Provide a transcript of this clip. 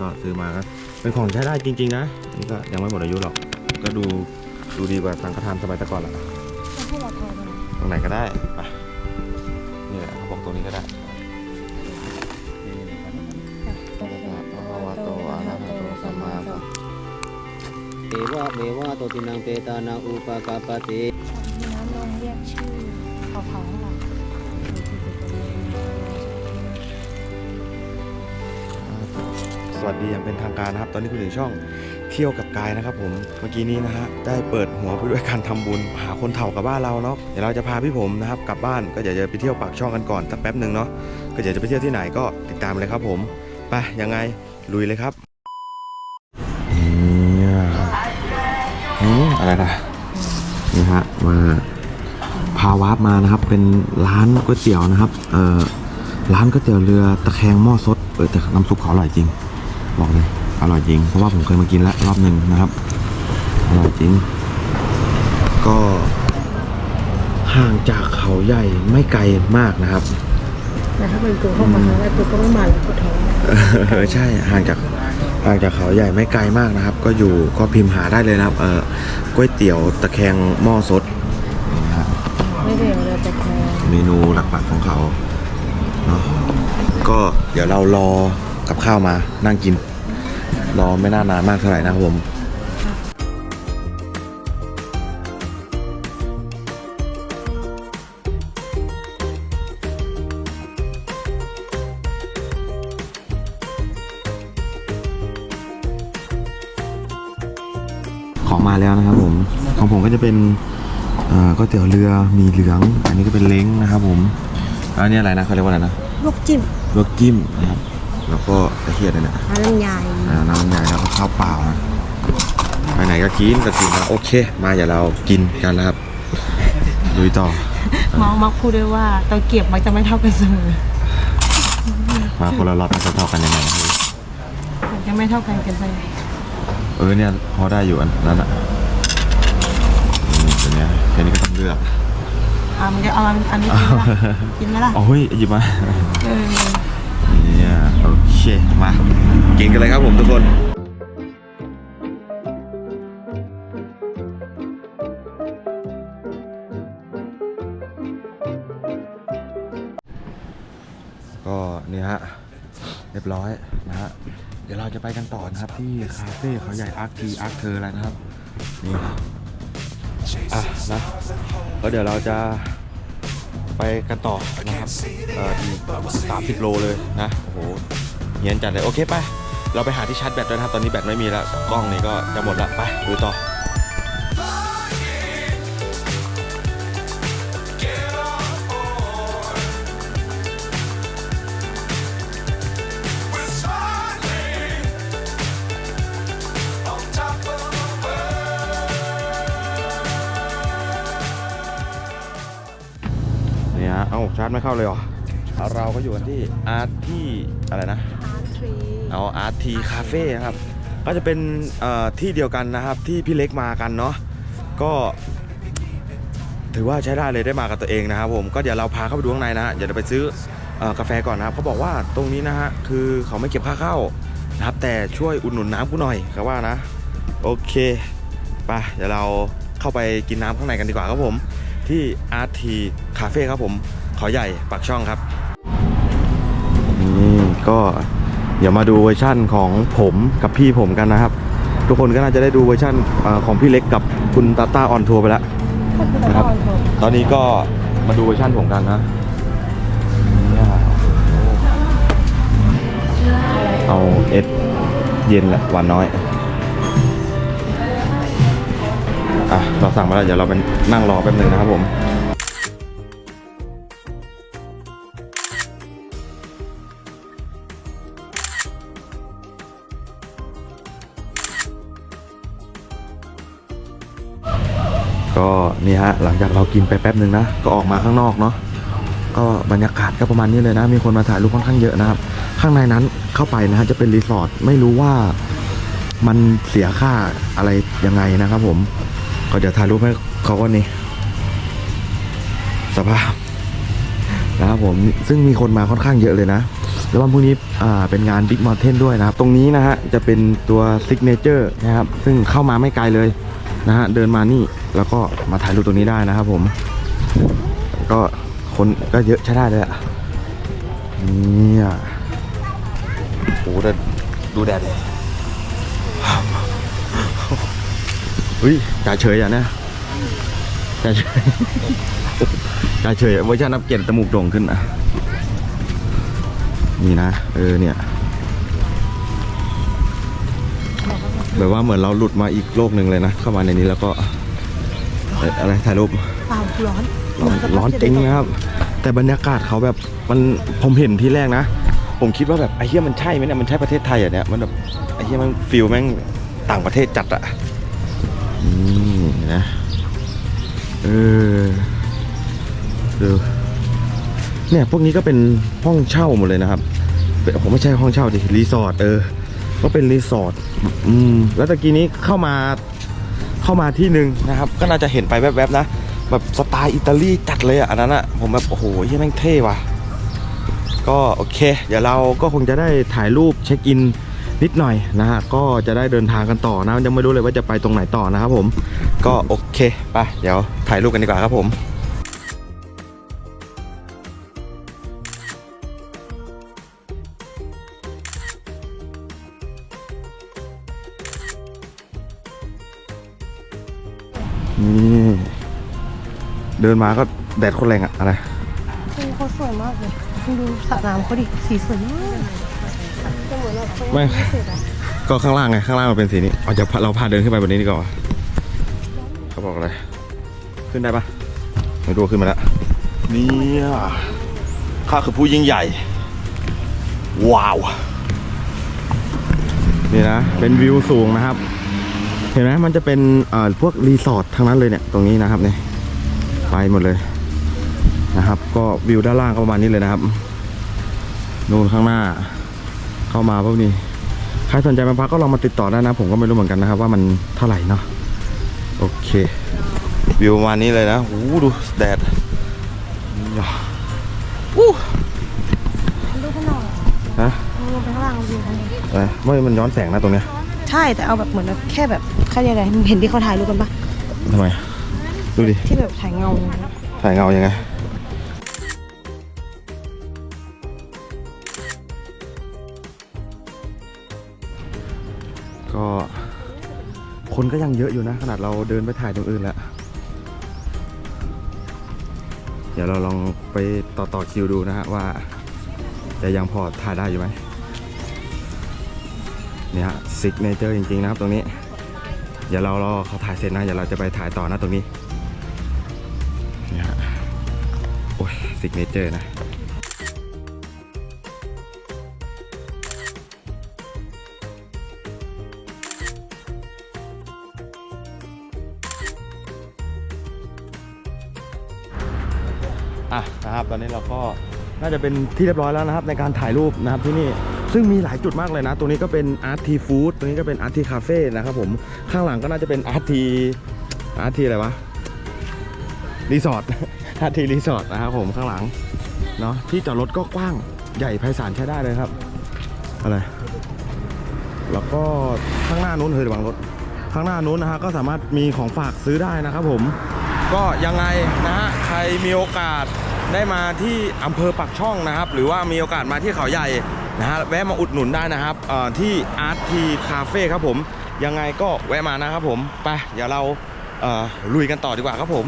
ก็ซื้อมาก็เป็นของใช้ได้จริง ๆ นะอันนี่ก็ยังไม่หมดอายุหรอก ก็ดูดูดีกว่าสังฆทานสมัยแต่ก่อนละให้เราทายกันตรงไหนก็ได้ไปนี่แหละเขาบอกตรงนี้ก็ได้อะระหะโตอะระหะโตสัมมาสัมเอวะเมวะโตตินังเปตานังอุปกาปติน้ำลงเรียกชื่อเขาเขาของเรา สวัสดีอย่างเป็นทางการนะครับ ตอนนี้คุณถึงช่องเที่ยวกับกายนะครับ ผมเมื่อกี้นี้นะฮะได้เปิดหัวไปด้วยการทำบุญหาคนเฒ่ากับบ้านเราเนาะเดี๋ยวเราจะพาพี่ผมนะครับกลับบ้านก็เดี๋ยวจะไปเที่ยวปากช่องกันก่อนสักแป๊บหนึ่งเนาะก็เดี๋ยวจะไปเที่ยวที่ไหนก็ติดตามเลยครับ ผมไปยังไงลุยเลยครับเนี่ยอืมอะไรนะนี่ฮะมาพาวาร์ปมานะครับ เป็นร้านก๋วยเตี๋ยวนะครับเอ่อร้านก๋วยเตี๋ยวเรือตะแคงหม้อซดเออแต่น้ำซุปเขาอร่อยจริง บอกเลยอร่อยจริง เพราะว่าผมเคยมากินแล้วรอบหนึ่งนะครับ อร่อยจริง ก็ห่างจากเขาใหญ่ไม่ไกลมากนะครับแต่ถ้าเป็นตัวเข้ามาแล้วตัวก็ไม่มาแล้วก็ท้องเออใช่ห่างจากห่างจากเขาใหญ่ไม่ไกลมากนะครับ ก็อยู่ก็พิมพ์หาได้เลยนะครับ เออก๋วยเตี๋ยวตะแคงหม้อสดนี่นะฮะไม่เร็วเลยแต่แค่เมนูหลักๆของเขาเนาะก็เดี๋ยวเรารอ กับข้าวมานั่งกิน รอไม่น่านานมากเท่าไหร่นะครับผมของมาแล้วนะครับผมของผมก็จะเป็นเอ่อก๋วยเตี๋ยวเรือมีเหลือง อันนี้ก็เป็นเล้งนะครับผมแล้วอันนี้อะไรนะเขาเรียกว่าอะไรนะลวกจิ้มลวกจิ้มนะครับ แล้วก็กระเทียมเลยนะน้ำลำไยอ่าน้ำมันใหญ่แล้วก็ข้าวเปล่านะไปไหนก็กินก็กินนะโอเค มาอย่าเรากินกันแล้วครับลุยต่อมองมักพูดด้วยว่าตะเกียบมันจะไม่เท่ากันเสมอมาคนละรอบมันจะเท่ากันยังไงพี่มันจะไม่เท่ากันกันไปเออเนี่ยพอได้อยู่อันนั้นอะอืมตัวเนี้ยแค่นี้ก็ต้องเลือกอะมันจะเอาอันอันนี้กินไหมล่ะกินไหมล่ะอ๋อเฮ้ยหยิบมาเออเนี่ยโอเค มา กินกันเลยครับผมทุกคนก็นี่ฮะเรียบร้อยนะฮะเดี๋ยวเราจะไปกันต่อนะครับที่คาเฟ่เขาใหญ่อาร์คทีอาร์คเธอแล้วนะครับนี่อะนะแล้วเดี๋ยวเราจะไปกันต่อนะครับอ่ออีกสามสิบโลเลยนะโอ้โห เงียนจัดเลยโอเคไป เราไปหาที่ชาร์จแบตด้วยนะครับ ตอนนี้แบตไม่มีแล้ว กล้องนี้ก็จะหมดแล้วไปดูต่อนี่ฮะเอ้าชาร์จไม่เข้าเลยเหรอ เราก็อยู่กันที่อาร์ที่อะไรนะอาร์ทรีเอาอาร์ทีคาเฟ่ครับ ก็จะเป็นเอ่อที่เดียวกันนะครับที่พี่เล็กมากันเนาะก็ถือว่าใช้ได้เลยได้มากับตัวเองนะครับผมก็เดี๋ยวเราพาเข้าไปดูข้างในนะฮะเดี๋ยวเราไปซื้อเอ่อกาแฟก่อนนะครับเขาบอกว่าตรงนี้นะฮะคือเขาไม่เก็บค่าเข้านะครับ แต่ช่วยอุดหนุนน้ำกูหน่อยเขาว่านะ โอเคไปเดี๋ยวเราเข้าไปกินน้ำข้างในกันดีกว่าครับผม ที่ RT Cafe ครับผม ขอใหญ่ปากช่องครับนี่ ก็เดี๋ยวมาดูเวอร์ชั่นของผมกับพี่ผมกันนะครับ ทุกคนก็น่าจะได้ดูเวอร์ชั่นอของพี่เล็กกับคุณตาต้าออนทัวร์ไปแล้วนะครับ ตอนนี้ก็มาดูเวอร์ชันผมกันนะเอาเอสเย็นแหละหวานน้อย อะ เราสั่งมาแล้ว เดี๋ยวเราไปนั่งรอแป๊บหนึ่งนะครับผม นี่ฮะหลังจากเรากินไปแป๊บหนึ่งนะก็ออกมาข้างนอกเนาะก็บรรยากาศก็ประมาณนี้เลยนะ มีคนมาถ่ายรูปค่อนข้างเยอะนะครับ ข้างในนั้นเข้าไปนะฮะจะเป็นรีสอร์ทไม่รู้ว่ามันเสียค่าอะไรยังไงนะครับ ผม ก็เดี๋ยวถ่ายรูปให้เขาก็นี่สภาพนะครับผมซึ่งมีคนมาค่อนข้างเยอะเลยนะแล้ววันพรุ่งนี้อ่าเป็นงาน Big Mountain ด้วยนะครับ ตรงนี้นะฮะจะเป็นตัว Signature นะครับ ซึ่งเข้ามาไม่ไกลเลยนะฮะเดินมานี่ แล้วก็มาถ่ายรูปตรงนี้ได้นะครับผมก็คนก็เยอะใช้ได้เลยอะเนี่ยโอ้โหแต่ดูแดดดิเฮ้ยจ่าเฉยอะนะจ่าเฉยจ่าเฉยเวอร์ชันนับเกียรติจมูกโด่งขึ้นอะนี่นะ เออเนี่ยแบบว่าเหมือนเราหลุดมาอีกโลกหนึ่งเลยนะ เข้ามาในนี้แล้วก็ เอ่ออะไรถ่ายรูป เปล่าร้อนร้อนร้อนจริงนะครับ แต่บรรยากาศเขาแบบมันผมเห็นที่แรกนะ ผมคิดว่าแบบไอ้เหี้ยมันใช่ไหมเนี่ยมันใช่ประเทศไทยอะเนี่ยมันแบบไอ้เหี้ยมันฟิลแม่งต่างประเทศจัดอะนี่นะเออดูเนี่ยพวกนี้ก็เป็นห้องเช่าหมดเลยนะครับเป็นผมไม่ใช่ห้องเช่าดิรีสอร์ทเออ ก็เป็นรีสอร์ทอืมแล้วตะกี้นี้เข้ามา เข้ามาที่หนึ่งนะครับ ก็น่าจะเห็นไปแวบๆนะ แบบสไตล์อิตาลีจัดเลยอะอันนั้นอะผมแบบโอ้โหยี่แม่งเท่ว่ะ ก็โอเค เดี๋ยวเราก็คงจะได้ถ่ายรูปเช็คอินนิดหน่อยนะฮะก็จะได้เดินทางกันต่อนะยังไม่รู้เลยว่าจะไปตรงไหนต่อนะครับผม ก็โอเคไปเดี๋ยวถ่ายรูปกันดีกว่าครับผม ดินมาก็แดดโคนแรงอะอะไรจริงเขาสวยมากเลยคุณดูสระน้ำเขาดิสีสวยมากจะเหมือนแบบเขาไม่ไม่เสร็จอะก็ข้างล่างไงข้างล่างมันเป็นสีนี้เอาจะเราพาเดินขึ้นไปบนนี้ดีกว่าเขาบอกอะไรขึ้นได้ปะไม่รู้ว่าขึ้นมาแล้วเนี่ยข้าคือผู้ยิ่งใหญ่ ว้าว นี่นะ เป็นวิวสูงนะครับ เห็นไหมมันจะเป็นเอ่อพวกรีสอร์ททั้งนั้นเลยเนี่ย ตรงนี้นะครับเนี่ย ไปหมดเลยนะครับ ก็วิวด้านล่างก็ประมาณนี้เลยนะครับนู่นข้างหน้า เข้ามาพวกนี้ใครสนใจมาพักก็ลองมาติดต่อได้นะ ผมก็ไม่รู้เหมือนกันนะครับ ว่ามันเท่าไหร่เนาะโอเควิวประมาณนี้เลยนะโอ้โหดูแดดยาอู้ดูข้างนอกฮะลงไปข้างล่างวิวข้างบนอะไรไม่มันย้อนแสงนะตรงเนี้ยใช่แต่เอาแบบเหมือนแบบแค่แบบเขาเรียกอะไรเห็นที่เขาถ่ายรูปกันปะทำไม ดูดิ ที่แบบถ่ายเงาถ่ายเงายังไงก็คนก็ยังเยอะอยู่นะ ขนาดเราเดินไปถ่ายตรงอื่นแล้ว เดี๋ยวเราลองไปต่อต่อคิวดูนะฮะว่าจะยังพอถ่ายได้อยู่ไหมเนี่ยฮะซิกเนเจอร์จริงๆนะครับตรงนี้ เดี๋ยวเรารอเขาถ่ายเสร็จนะเดี๋ยวเราจะไปถ่ายต่อนะตรงนี้ โอ้ยซิกเนเจอร์นะอะนะครับตอนนี้เราก็น่าจะเป็นที่เรียบร้อยแล้วนะครับในการถ่ายรูปนะครับที่นี่ซึ่งมีหลายจุดมากเลยนะ ตรงนี้ก็เป็นอาร์ทีฟู้ดตรงนี้ก็เป็นอาร์ทีคาเฟ่นะครับผมข้างหลังก็น่าจะเป็นอาร์ทีอาร์ทีอะไรวะรีสอร์ท อาทีรีสอร์ทนะครับผมข้างหลังเนาะที่จอดรถก็กว้างใหญ่ไพศาลใช้ได้เลยครับ อะไร แล้วก็ข้างหน้านู้นเฮ้ยระวังรถ ข้างหน้านู้นนะฮะก็สามารถมีของฝากซื้อได้นะครับผม ก็ยังไงนะฮะใครมีโอกาสได้มาที่อำเภอปักช่องนะครับ หรือว่ามีโอกาสมาที่เขาใหญ่นะฮะแวะมาอุดหนุนได้นะครับเอ่อที่ RT Cafe ครับผม ยังไงก็แวะมานะครับผม ไปเดี๋ยวเราลุยกันต่อดีกว่าครับผม